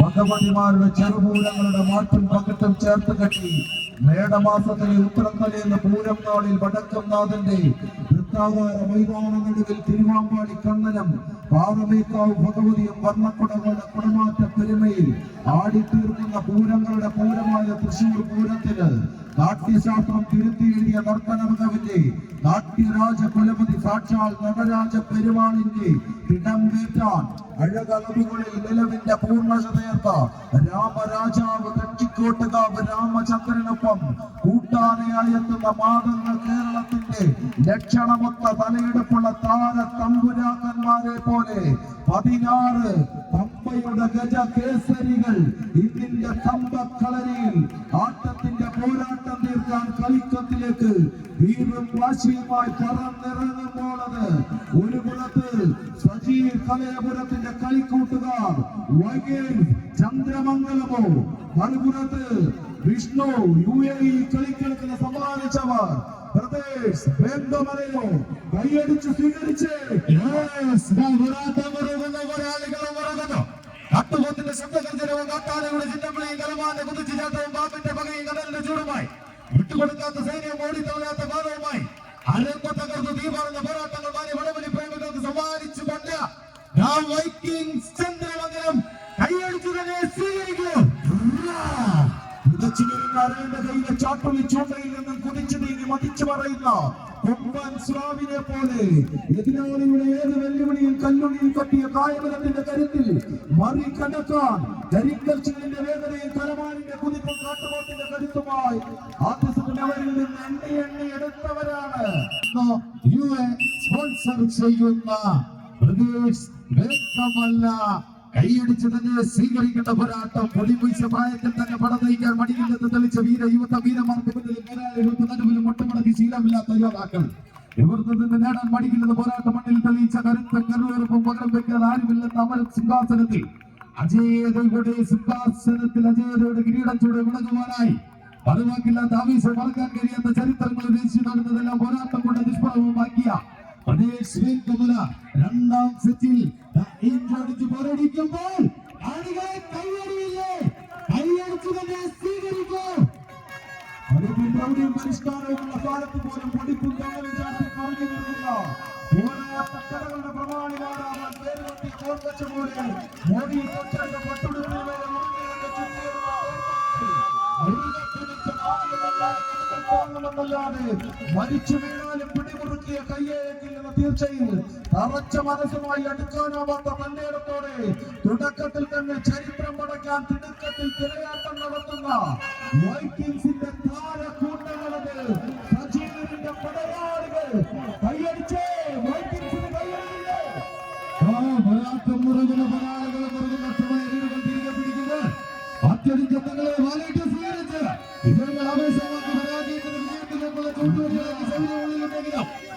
ഭഗവതിമാരുടെ ചെറുപൂരങ്ങളുടെ മാറ്റും പകട്ടും ചേർത്ത് കെട്ടി മേടമാസത്തിലെ ഉത്തരത്തലേന്ന് പൂരം നാളിൽ വടക്കം നാഥന്റെ വൃത്താകാര മൈതാന നടുവിൽ തിരുവാമ്പാടി കണ്ണനം പാറമേക്കാവ് ഭഗവതിയും വർണക്കുടകളുടെ കുടമാറ്റ പെരുമയിൽ ആടിത്തീർക്കുന്ന പൂരങ്ങളുടെ പൂരമായ തൃശൂർ പൂരത്തിന് നാട്യശാസ്ത്രം തിരുത്തി എഴുതിയ നർത്തന മികവിന്റെ നാട്യരാജ കുലപതി സാക്ഷാൽ നടരാജ പെരുമാളിന്റെ ഇടം വേറ്റാൻ അഴകളവുകളിൽ നിലവിന്റെ പൂർണതയേർത്ത രാമരാജാവ് കച്ചിക്കോട്ടുകാവ് രാമചന്ദ്രനൊപ്പം കൂട്ടാനയായി എത്തുന്ന കേരളത്തിന്റെ ലക്ഷണമൊത്ത തലയെടുപ്പുള്ള താര തമ്പുരാക്കന്മാരെ പോലെ പതിനാറ് പമ്പയുടെ ഗജ കേസരികൾ ഇതിന്റെ കളരിയിൽ ആട്ടത്തിന്റെ പോരാട്ടം തീർക്കാൻ കളിക്കത്തിലേക്ക് വീറും വാശിയുമായി പറന്നിറങ്ങുമ്പോളത് ഒരു കുളത്ത് സജീവ് കലയപുരത്തിന്റെ കളിക്കൂട്ടുകാർ ചന്ദ്രമംഗലമോ മറുപുറത്ത് വിഷ്ണു യു എ ഇ കളിക്കളത്തിന് സമ്മാനിച്ചവർ പ്രദേശ് വേന്തമലയോ കൈയടിച്ച് സ്വീകരിച്ച് കാട്ടുപോത്തിന്റെ ശബ്ദഗർജനവും കാട്ടാനയുടെ ചിന്തങ്ങളെയും കലമാന്റെ കുതിച്ചുചാട്ടവും പാമ്പിന്റെ പകയും കടലിന്റെ ചൂടുമായി. വിട്ടുകൊടുക്കാത്ത സൈന്യം ഓടിത്തവരാത്ത ഭാരവുമായി അരമ്പ തകർന്ന് തീപാറുന്ന പോരാട്ടങ്ങൾ മാറി വടവലി പ്രേമികൾക്ക് സമ്മാനിച്ചുകൊണ്ട് നാം വൈക്കിംഗ് ചന്ദ്രമംഗലം. കൈയടിച്ചു തന്നെ സ്വീകരിക്കൂ നിന്നും കുതിച്ചു പോലെ. അവരിൽ നിന്ന് എണ്ണി എണ്ണി എടുത്തവരാണ്. യു എ സ്പോൺസർ ചെയ്യുന്ന പ്രദേശ് വ്യക്തമല്ല. കൈയടിച്ച് തന്നെ സ്വീകരിക്കേണ്ട പോരാട്ടം പൊടിപൊയ്ച്ച പ്രായത്തിൽ തന്നെ പട നയിക്കാൻ മടിയില്ലെന്ന് തെളിച്ച വീര യുവത വീരമാർക്ക് മുന്നിൽ പോരാളികൾക്ക് നടുവിലും ഒട്ടുമടക്കി ശീലമില്ലാത്ത യോദ്ധാക്കൾ ഇവർക്ക് നിന്ന് നേടാൻ മടിയില്ലെന്ന് പോരാട്ട മണ്ണിൽ തെളിയിച്ച കരുത്ത കരുവെറുപ്പും പകരം വെക്കാൻ ആരുമില്ലെന്ന് അമരം സിംഹാസനത്തിൽ. അജേതയുടെ സിംഹാസനത്തിൽ അജേതയുടെ കിരീടം ചൂട് വിളകുവാനായി പലവാക്കില്ലാത്ത ആവേശം മറക്കാൻ കഴിയാത്ത ചരിത്രങ്ങൾ ഉദ്ദേശിച്ചു നടന്നതെല്ലാം പോരാട്ടം കൊണ്ട് നിഷ്ഫലവുമാക്കിയ പ്രദേശ് വേൽക്കമല രണ്ടാം സെറ്റിൽ ഇഞ്ചടിച്ച് പോരടിക്കുമ്പോൾ ആളുകളെ കൈയടിയില്ലേ? കൈയടിച്ചു തന്നെ സ്വീകരിക്കൂ. അടുപ്പിൽ പ്രൗഢിയും പോലും പൊടിപ്പും കാലും ചാട്ടി പറഞ്ഞു പ്രമാണിമാരാവാൻ പേരുവത്തി കോർവച്ച പോലെ. മോഡി തൊട്ടന്റെ പട്ടുടുപ്പിന് മേലെ മുറുകിയൊക്കെ താങ്ങുമെന്നല്ലാതെ മരിച്ചു വീണാലും പിടിമുറുക്കിയ കയ്യേക്കില്ല എന്ന തീർച്ചയിൽ മനസ്സുമായി അടുക്കാനാവാത്ത തന്നേടത്തോടെ തുടക്കത്തിൽ തന്നെ ചരിത്രം പടയ്ക്കാൻ തിടുക്കത്തിൽ തിരയാട്ടം നടത്തുന്ന വൈക്കിങ്സിന്റെ താരക്കൂട്ടങ്ങളത് സജീവന്റെ പടയാളികൾ. കയ്യടിച്ചേ വൈക്കിങ്സിന് കയ്യടിയില്ലേ ആ പരാക്കം മുറുകുന്ന പരാളികൾ മുറുകുന്ന സമയ തിരികെ പിടിക്കുമ്പോൾ അത്യധികം തങ്ങളെ വാലേക്ക് സ്വീകരിച്ച് ഇവരുടെ ആവേശങ്ങൾ Não.